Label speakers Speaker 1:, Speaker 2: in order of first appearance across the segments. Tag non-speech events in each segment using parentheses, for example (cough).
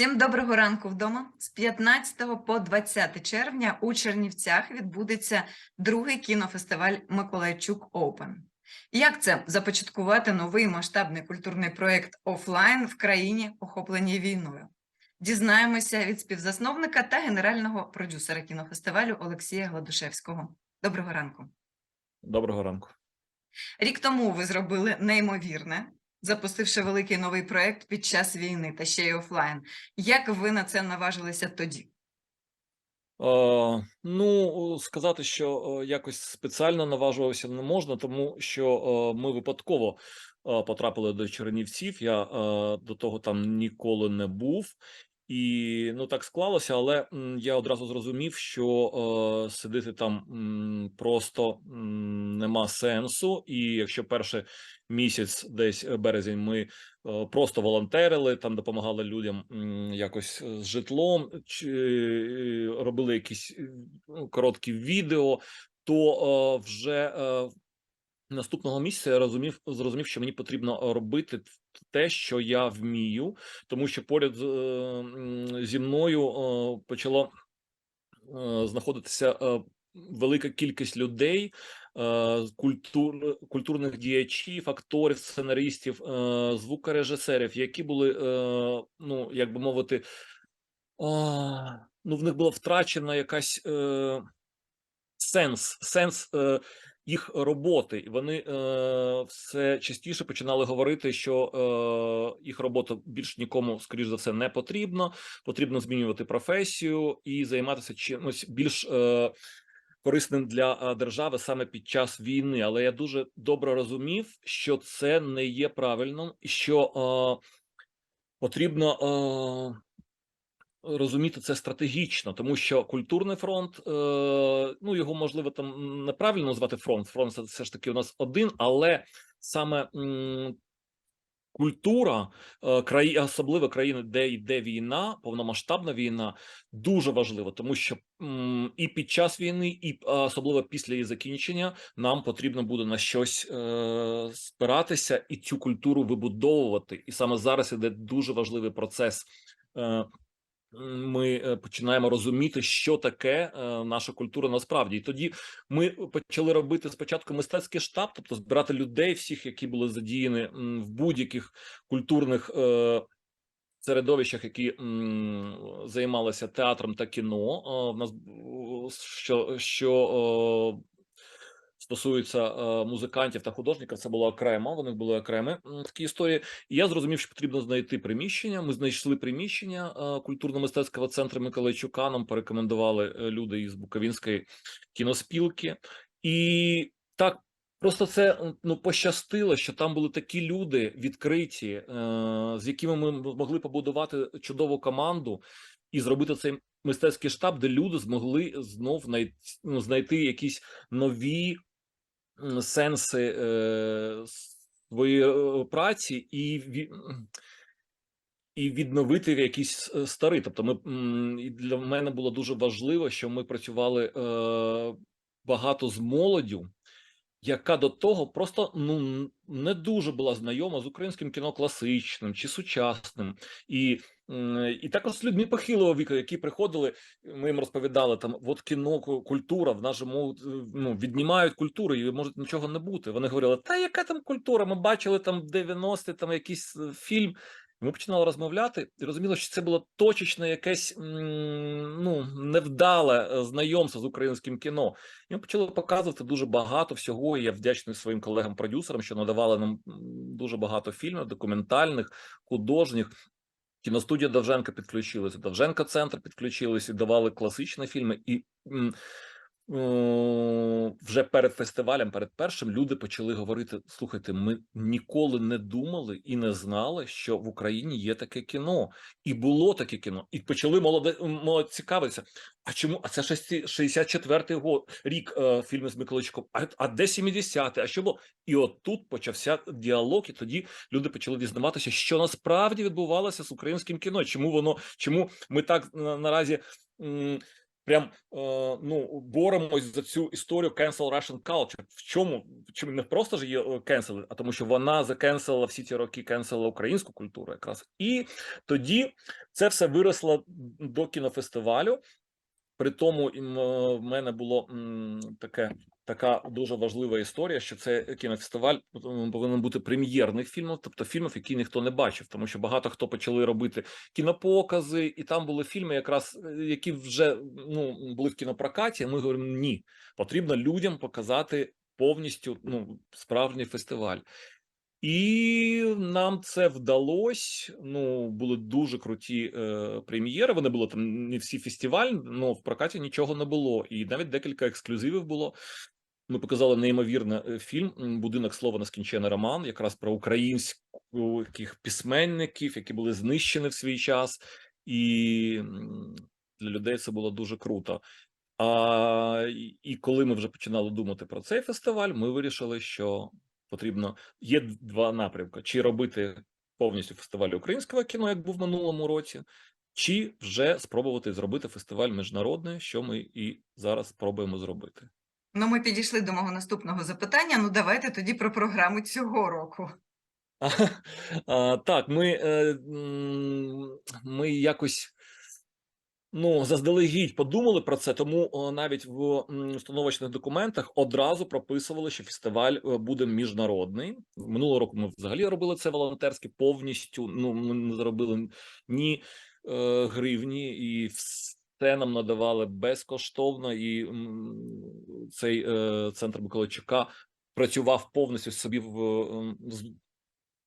Speaker 1: Всім доброго ранку вдома. З 15 по 20 червня у Чернівцях відбудеться другий кінофестиваль Миколайчук Оупен. Як це започаткувати новий масштабний культурний проєкт офлайн в країні, охопленій війною? Дізнаємося від співзасновника та генерального продюсера кінофестивалю Олексія Гладушевського. Доброго ранку.
Speaker 2: Доброго ранку.
Speaker 1: Рік тому ви зробили неймовірне, запустивши великий новий проект під час війни та ще й офлайн. Як ви на це наважилися тоді?
Speaker 2: Е, ну, сказати, що якось спеціально наважувався не можна, тому що ми випадково потрапили до Чернівців. Я до того там ніколи не був. І ну так склалося, але я одразу зрозумів, що е, сидіти там м, просто м, нема сенсу. І якщо перший місяць, десь е, березень, ми е, просто волонтерили, там допомагали людям м, якось е, з житлом, чи е, робили якісь е, ну, короткі відео, то е, вже е, наступного місяця я розумів, зрозумів, що мені потрібно робити те, що я вмію, тому що поряд е, зі мною е, почало е, знаходитися велика кількість людей, культур, культурних діячів, акторів, сценаристів, звукорежисерів, які були, ну як би мовити, ну в них була втрачена якась сенс, сенс їх роботи. Вони е, все частіше починали говорити, що е, їх робота більш нікому, скоріш за все, не потрібно. Потрібно змінювати професію і займатися чимось більш е, корисним для е, держави саме під час війни. Але я дуже добре розумів, що це не є правильним, і що е, потрібно. Е, розуміти це стратегічно, тому що культурний фронт, е, ну його можливо там неправильно назвати фронт. Фронт це все ж таки у нас один, але саме культура е, краї, особливо країни, де йде війна, повномасштабна війна, дуже важлива, тому що і під час війни, і е, особливо після її закінчення, нам потрібно буде на щось спиратися і цю культуру вибудовувати. І саме зараз іде дуже важливий процес. Е, ми е, починаємо розуміти, що таке е, наша культура насправді. І тоді ми почали робити спочатку мистецький штаб, тобто збирати людей, всіх, які були задіяні в будь-яких культурних е, середовищах, які займалися театром та кіно. Е, В нас що, що е, стосується е, музикантів та художників, це було окремо. Вони були окремі такі історії. І я зрозумів, що потрібно знайти приміщення. Ми знайшли приміщення е, культурно-мистецького центру Миколайчука. Нам порекомендували е, люди із Буковінської кіноспілки, і так. Просто це ну пощастило, що там були такі люди відкриті, з якими ми могли побудувати чудову команду і зробити цей мистецький штаб, де люди змогли знов ну, знайти якісь нові сенси е, своєї е, праці і ві- і відновити якісь старі. Тобто, ми для мене було дуже важливо, що ми працювали е, багато з молоддю, яка до того просто ну не дуже була знайома з українським кіно класичним чи сучасним, і, і також з людьми похилого віку, які приходили. Ми їм розповідали там: от кіно, культура в нашому ну віднімають культуру, і може нічого не бути. Вони говорили: та яка там культура? Ми бачили там в 90-ті там якийсь е, фільм. Ми починали розмовляти і розуміли, що це було точечне якесь ну невдале е, знайомство з українським кіно. І ми почали показувати дуже багато всього. І я вдячний своїм колегам-продюсерам, що надавали нам дуже багато фільмів, документальних, художніх. Кіностудія Довженка підключилася, Довженка Центр підключилися, давали класичні фільми, і вже перед фестивалем, перед першим, люди почали говорити: слухайте, ми ніколи не думали і не знали, що в Україні є таке кіно, і було таке кіно. І почали молоде молодь цікавитися. А чому? А це 64-й год рік е, фільми з Миколайчуком. А, а де 70-й? А що було? І от тут почався діалог, і тоді люди почали дізнаватися, що насправді відбувалося з українським кіно. Чому воно, чому ми так на- наразі прям е, ну боремось за цю історію cancel Russian culture. В чому чому не просто ж є cancel, а тому, що вона закенсела всі ці роки кенсела українську культуру, якраз і тоді це все виросло до кінофестивалю. При тому е, в мене було таке така дуже важлива історія, що це кінофестиваль повинен бути прем'єрних фільмів, тобто фільмів, які ніхто не бачив, тому що багато хто почали робити кінопокази, і там були фільми, якраз е, які вже ну були в кінопрокаті. Ми говоримо, ні, потрібно людям показати повністю ну справжній фестиваль. І нам це вдалося. Ну були дуже круті е, прем'єри. Вони були там не всі фестиваль, але в прокаті нічого не було. І навіть декілька ексклюзивів було. Ми показали неймовірний е, фільм Будинок слова нескінчений роман, якраз про українських письменників, які були знищені в свій час, і для людей це було дуже круто. А і- і коли ми вже починали думати про цей фестиваль, ми вирішили, що потрібно є два напрямки: чи робити повністю фестиваль українського кіно, як був в минулому році, чи вже спробувати зробити фестиваль міжнародний, що ми і зараз спробуємо зробити.
Speaker 1: Ну, ми підійшли до мого наступного запитання. Ну, давайте тоді про програму цього року. (laughs)
Speaker 2: А, так, ми, е, ми якось ну, заздалегідь подумали про це, тому навіть в установочних документах одразу прописували, що фестиваль е, буде міжнародний. Минулого року ми взагалі робили це волонтерське повністю. Ну, ми не заробили ні е, гривні, і все нам надавали безкоштовно. І цей е, центр Миколайчука працював повністю собі в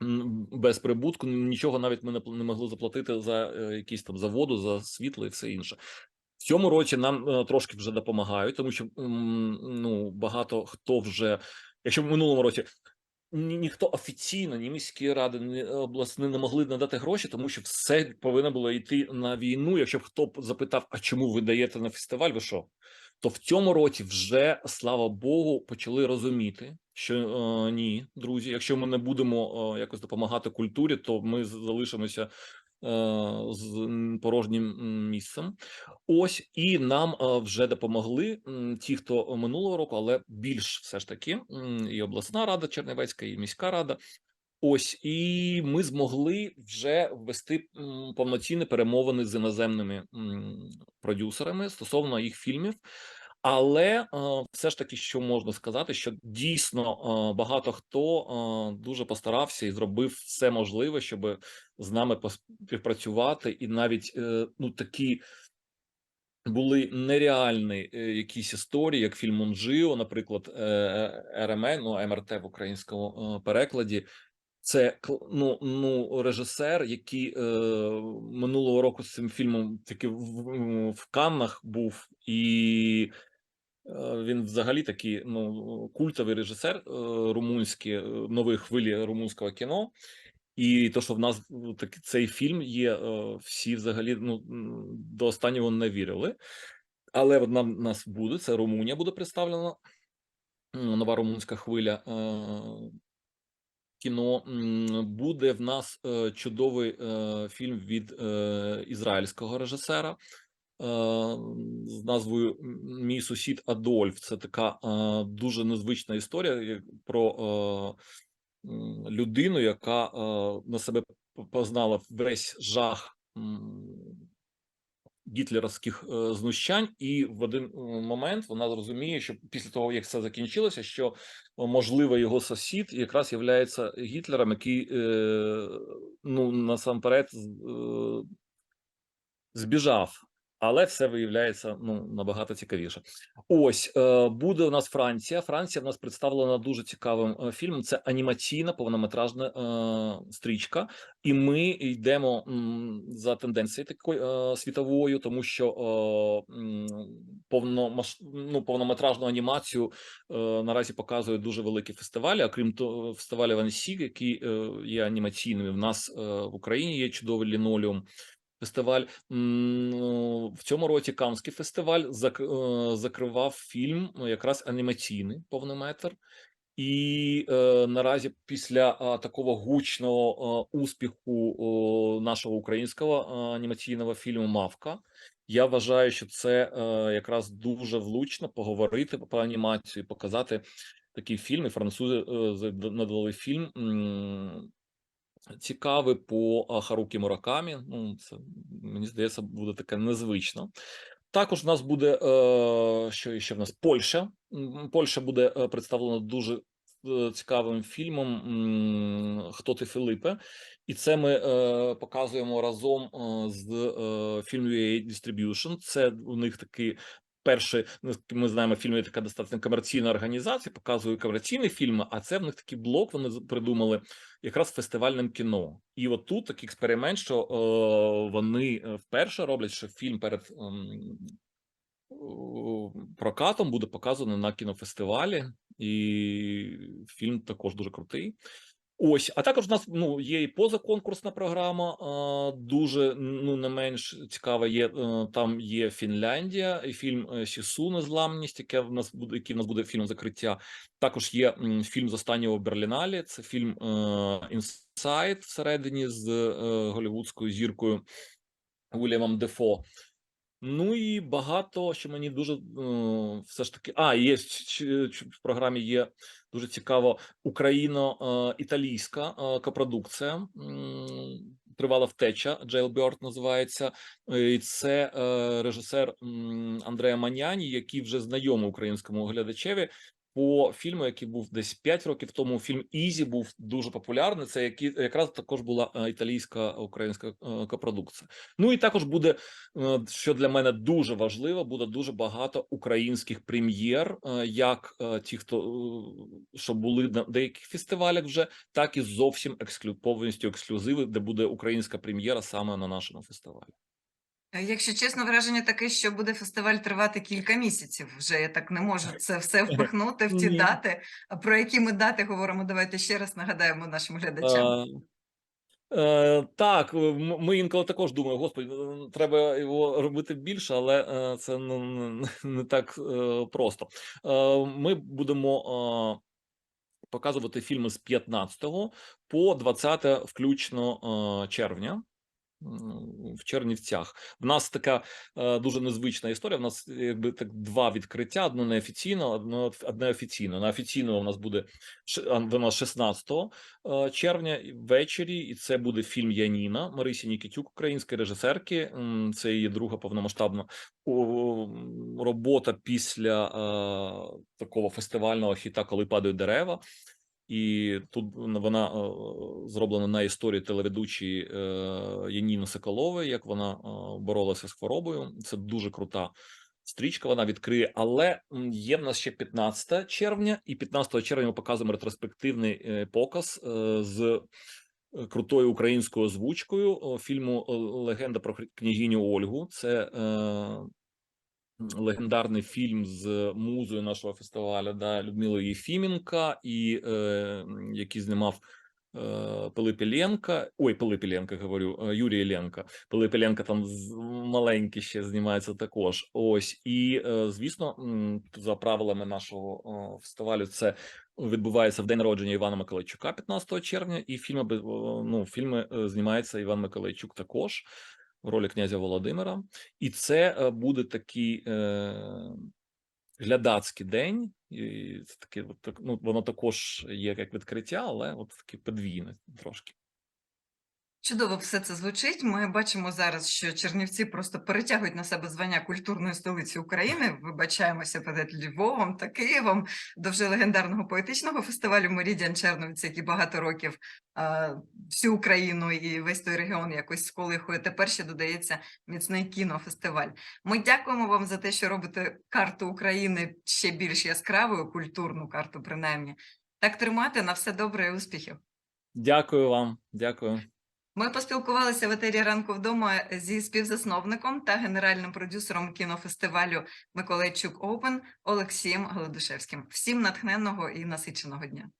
Speaker 2: без прибутку. Нічого навіть ми не могли заплатити за е, якісь там за воду, за світло і все інше. В цьому році нам е, трошки вже допомагають, тому що ну багато хто вже, якщо в минулому році ні, ніхто офіційно, ні міські ради, ні обласні не могли надати гроші, тому що все повинно було йти на війну. Якщо б хто запитав, а чому ви даєте на фестиваль? Ви що? То в цьому році вже слава Богу почали розуміти, що е, ні, друзі, якщо ми не будемо е, якось допомагати культурі, то ми залишимося е, з порожнім місцем. Ось і нам е, вже допомогли ті, хто минулого року, але більш все ж таки і обласна рада Чернівецька, і міська рада. Ось і ми змогли вже ввести повноцінні перемовини з іноземними продюсерами стосовно їх фільмів. Але е, все ж таки, що можна сказати, що дійсно е, багато хто е, дуже постарався і зробив все можливе, щоб з нами поспівпрацювати, і навіть е, ну такі були нереальні е, якісь історії, як фільм Монжио, наприклад, е, РМН, ну МРТ в українському е, перекладі. Це ну, ну режисер, який е, минулого року з цим фільмом таки в, в- Каннах був, і е, він взагалі такий ну культовий режисер е, румунський е, нової хвилі румунського кіно. І то, що в нас е, так, цей фільм є, е, всі взагалі ну до останнього не вірили. Але от нам нас буде це Румунія буде представлена. Нова румунська хвиля е, кіно. Буде в нас е, чудовий е, фільм від е, ізраїльського режисера. Е, З назвою Мій сусід Адольф. Це така е, дуже незвична історія про е, людину, яка на себе познала весь жах гітлерівських знущань, і в один момент вона зрозуміє, що після того, як це закінчилося, що можливо його сусід якраз є Гітлером, який ну насамперед збіжав. Але все виявляється ну набагато цікавіше. Ось е, буде у нас Франція. Франція в нас представлена дуже цікавим е, фільмом. Це анімаційна повнометражна е, стрічка, і ми йдемо м, за тенденцією такою е, світовою, тому що е, повномаш... ну, повнометражну анімацію е, наразі показують дуже великі фестивалі. А крім того, фестивалю Вансі, які е, є анімаційними. В нас е, в Україні є чудовий лінолеум. Фестиваль в цьому році Каннський фестиваль е, закривав фільм ну, якраз анімаційний повнометр. І е, наразі після е, такого гучного е, успіху о, нашого українського е, анімаційного фільму Мавка, я вважаю, що це е, якраз дуже влучно поговорити про анімацію, показати такий фільм. І французи е, надали фільм цікавий по Харукі Муракамі. Ну, це мені здається, буде таке незвично. Також в нас буде е, що ще в нас Польща. Польща буде е, представлена дуже е, цікавим фільмом Хто ти Филипе, і це ми показуємо разом з Film UA Distribution. Це у них такий перший. ну, Ми знаємо, фільм є така достатньо комерційна організація, показує комерційні фільми. А це в них такий блок. Вони придумали якраз фестивальним кіно. І от тут такий експеримент, що е, вони е, вперше роблять, що фільм перед о, прокатом буде показано на кінофестивалі, і фільм також дуже крутий. Ось, а також в нас ну є і позаконкурсна програма. Дуже ну не менш цікава є. е, Там є Фінляндія, і фільм е, Сісу Незламність, яке в нас буде, який в нас буде фільм закриття. Також є фільм з останнього Берліналі. Це фільм Інсайт всередині з е, голівудською зіркою Уільямом Дефо. Ну і багато, що мені дуже е, все ж таки. А, є в програмі є дуже цікаво україно-італійська е, копродукція. Тривала втеча. Jailbird називається. Е, І це е, режисер Андрея Маняні, який вже знайомий українському глядачеві. По фільму, який був десь 5 років тому, фільм Ізі був дуже популярний. Це які якраз також була е, італійська українська е, копродукція. Ну і також буде Е, що для мене дуже важливо, буде дуже багато українських прем'єр, як ті, хто що були на деяких фестивалях вже, так і зовсім ексклю повністю ексклюзиви, де буде українська прем'єра саме на нашому фестивалі.
Speaker 1: Е, Якщо чесно, враження таке, що буде фестиваль тривати кілька місяців. Вже я так не можу це все впихнути в ті
Speaker 2: Ні.
Speaker 1: дати. А про які ми дати говоримо? Давайте ще раз нагадаємо нашим глядачам.
Speaker 2: Е, е, так, е, м- ми інколи також думаємо, господи, е, треба його робити більше, але е, це ну, не- не так е, просто. Е, Ми будемо. е, показувати фільми з 15 по 20 включно е, червня. В Чернівцях в нас така е, дуже незвична історія. В нас якби так два відкриття: одне неофіційно, одне, одне офіційно. На офіційному у нас буде до нас 16 е, червня ввечері, і це буде фільм Яніна Марисі Нікітюк, української режисерки. Це її друга повномасштабна робота після е, такого фестивального хіта, коли падають дерева. І тут вона е, зроблена на історії телеведучої е, Яніни Соколової, як вона е, боролася з хворобою. Це дуже крута стрічка. Вона відкриє, але є в нас ще 15 червня, і 15 червня ми показуємо ретроспективний показ з крутою українською озвучкою фільму Легенда про княгиню Ольгу. Це легендарний фільм з музою нашого фестивалю, да, Людмилою Єфіменка, і е, який знімав е, Пилип ой, Пилип Іллєнко, говорю, е, Юрій Іллєнко. Пилип Іллєнко там маленький ще знімається також. Ось, і е, звісно, за правилами нашого фестивалю, це відбувається в день народження Івана Миколайчука 15 червня, і фільми, ну, фільми е, знімається Іван Миколайчук також ролі князя Володимира. І це е, буде такий е, глядацький день. І це таке, ну, воно також є як відкриття, але от таке подвійне трошки.
Speaker 1: Чудово все це звучить. Ми бачимо зараз, що Чернівці просто перетягують на себе звання культурної столиці України. Вибачаємося перед Львовом та Києвом до вже легендарного поетичного фестивалю Мерідіан Черновці, який багато років а, всю Україну і весь той регіон якось сколихує. Тепер ще додається міцний кінофестиваль. Ми дякуємо вам за те, що робите карту України ще більш яскравою, культурну карту, принаймні. Так тримати на все добре і успіхів.
Speaker 2: Дякую вам, дякую.
Speaker 1: Ми поспілкувалися в етері ранку вдома зі співзасновником та генеральним продюсером кінофестивалю Миколайчук Оупен Олексієм Голодушевським. Всім натхненного і насиченого дня.